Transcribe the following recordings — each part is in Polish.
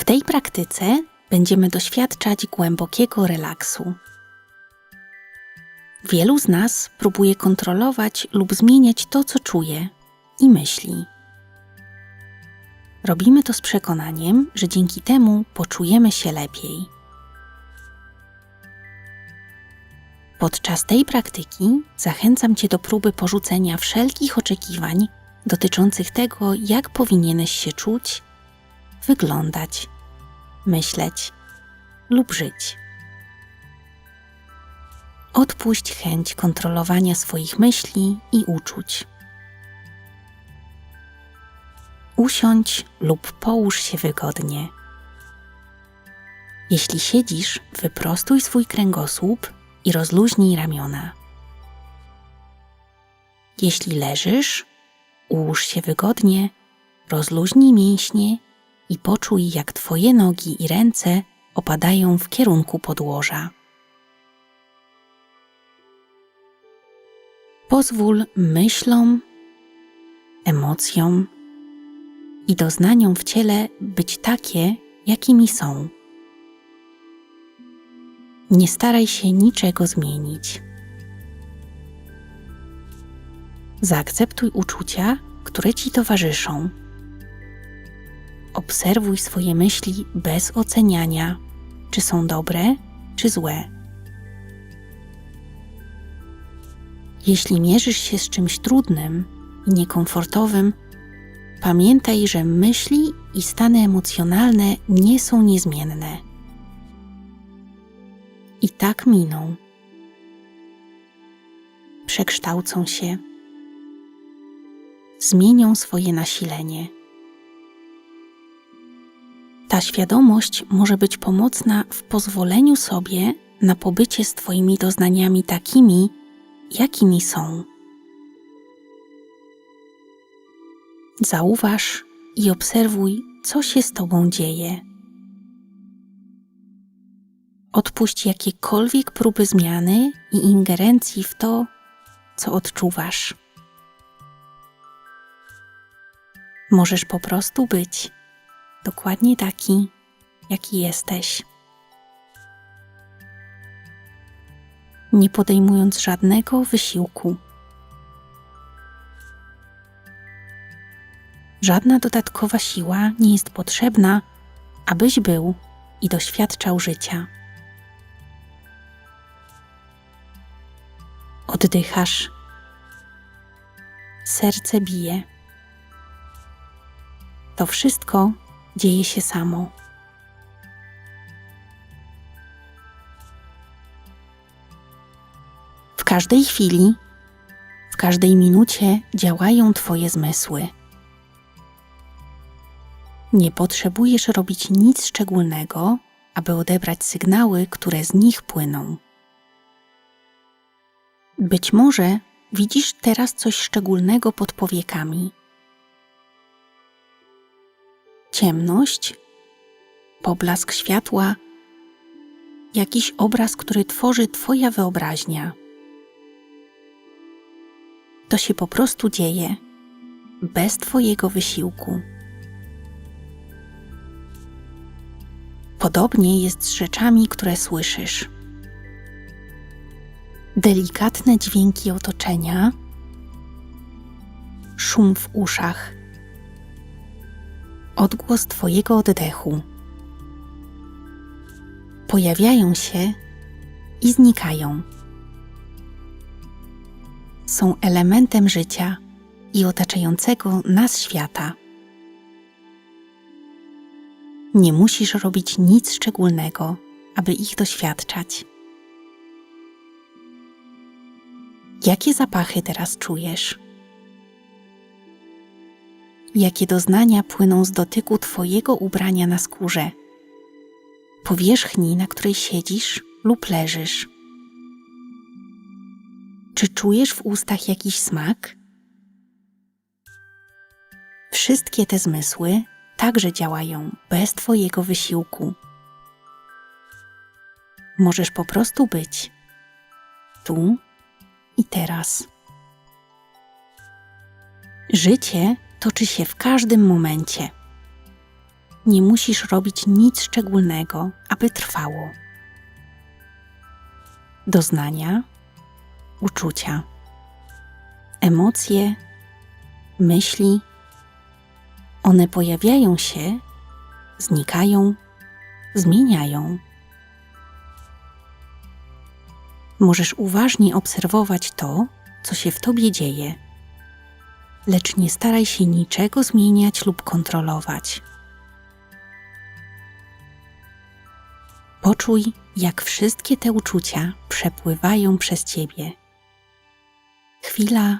W tej praktyce będziemy doświadczać głębokiego relaksu. Wielu z nas próbuje kontrolować lub zmieniać to, co czuje i myśli. Robimy to z przekonaniem, że dzięki temu poczujemy się lepiej. Podczas tej praktyki zachęcam Cię do próby porzucenia wszelkich oczekiwań dotyczących tego, jak powinieneś się czuć, wyglądać, myśleć lub żyć. Odpuść chęć kontrolowania swoich myśli i uczuć. Usiądź lub połóż się wygodnie. Jeśli siedzisz, wyprostuj swój kręgosłup i rozluźnij ramiona. Jeśli leżysz, ułóż się wygodnie, rozluźnij mięśnie i poczuj, jak Twoje nogi i ręce opadają w kierunku podłoża. Pozwól myślom, emocjom i doznaniom w ciele być takie, jakimi są. Nie staraj się niczego zmienić. Zaakceptuj uczucia, które ci towarzyszą. Obserwuj swoje myśli bez oceniania, czy są dobre, czy złe. Jeśli mierzysz się z czymś trudnym i niekomfortowym, pamiętaj, że myśli i stany emocjonalne nie są niezmienne. I tak miną. Przekształcą się, zmienią swoje nasilenie. Ta świadomość może być pomocna w pozwoleniu sobie na pobycie z Twoimi doznaniami takimi, jakimi są. Zauważ i obserwuj, co się z Tobą dzieje. Odpuść jakiekolwiek próby zmiany i ingerencji w to, co odczuwasz. Możesz po prostu być dokładnie taki, jaki jesteś. Nie podejmując żadnego wysiłku. Żadna dodatkowa siła nie jest potrzebna, abyś był i doświadczał życia. Oddychasz, serce bije. To wszystko dzieje się samo. W każdej chwili, w każdej minucie działają Twoje zmysły. Nie potrzebujesz robić nic szczególnego, aby odebrać sygnały, które z nich płyną. Być może widzisz teraz coś szczególnego pod powiekami. Ciemność, poblask światła, jakiś obraz, który tworzy Twoja wyobraźnia. To się po prostu dzieje, bez Twojego wysiłku. Podobnie jest z rzeczami, które słyszysz. Delikatne dźwięki otoczenia, szum w uszach, odgłos Twojego oddechu. Pojawiają się i znikają. Są elementem życia i otaczającego nas świata. Nie musisz robić nic szczególnego, aby ich doświadczać. Jakie zapachy teraz czujesz? Jakie doznania płyną z dotyku Twojego ubrania na skórze, powierzchni, na której siedzisz lub leżysz? Czy czujesz w ustach jakiś smak? Wszystkie te zmysły także działają bez Twojego wysiłku. Możesz po prostu być tu i teraz. Życie toczy się w każdym momencie. nie musisz robić nic szczególnego, aby trwało. Doznania, uczucia, emocje, myśli one pojawiają się, znikają, zmieniają. Możesz uważnie obserwować to, co się w tobie dzieje, lecz nie staraj się niczego zmieniać lub kontrolować. Poczuj, jak wszystkie te uczucia przepływają przez ciebie. Chwila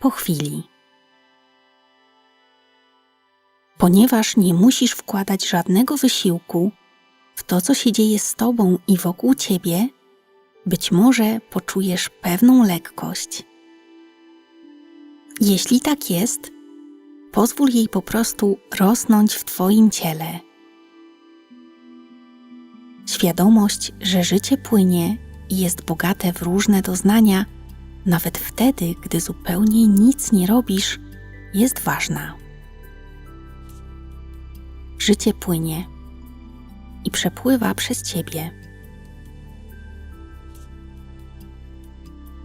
po chwili. Ponieważ nie musisz wkładać żadnego wysiłku w to, co się dzieje z tobą i wokół ciebie, być może poczujesz pewną lekkość. Jeśli tak jest, pozwól jej po prostu rosnąć w Twoim ciele. Świadomość, że życie płynie i jest bogate w różne doznania, nawet wtedy, gdy zupełnie nic nie robisz, jest ważna. Życie płynie i przepływa przez Ciebie.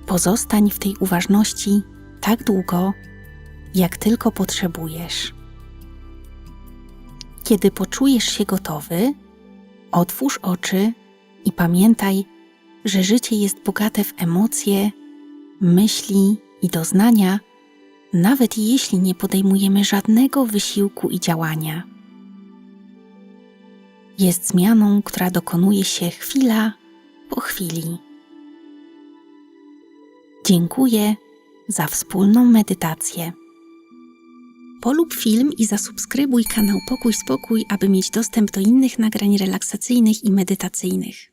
Pozostań w tej uważności tak długo, jak tylko potrzebujesz. Kiedy poczujesz się gotowy, otwórz oczy i pamiętaj, że życie jest bogate w emocje, myśli i doznania, nawet jeśli nie podejmujemy żadnego wysiłku i działania. Jest zmianą, która dokonuje się chwila po chwili. Dziękuję za wspólną medytację. Polub film i zasubskrybuj kanał Pokój Spokój, aby mieć dostęp do innych nagrań relaksacyjnych i medytacyjnych.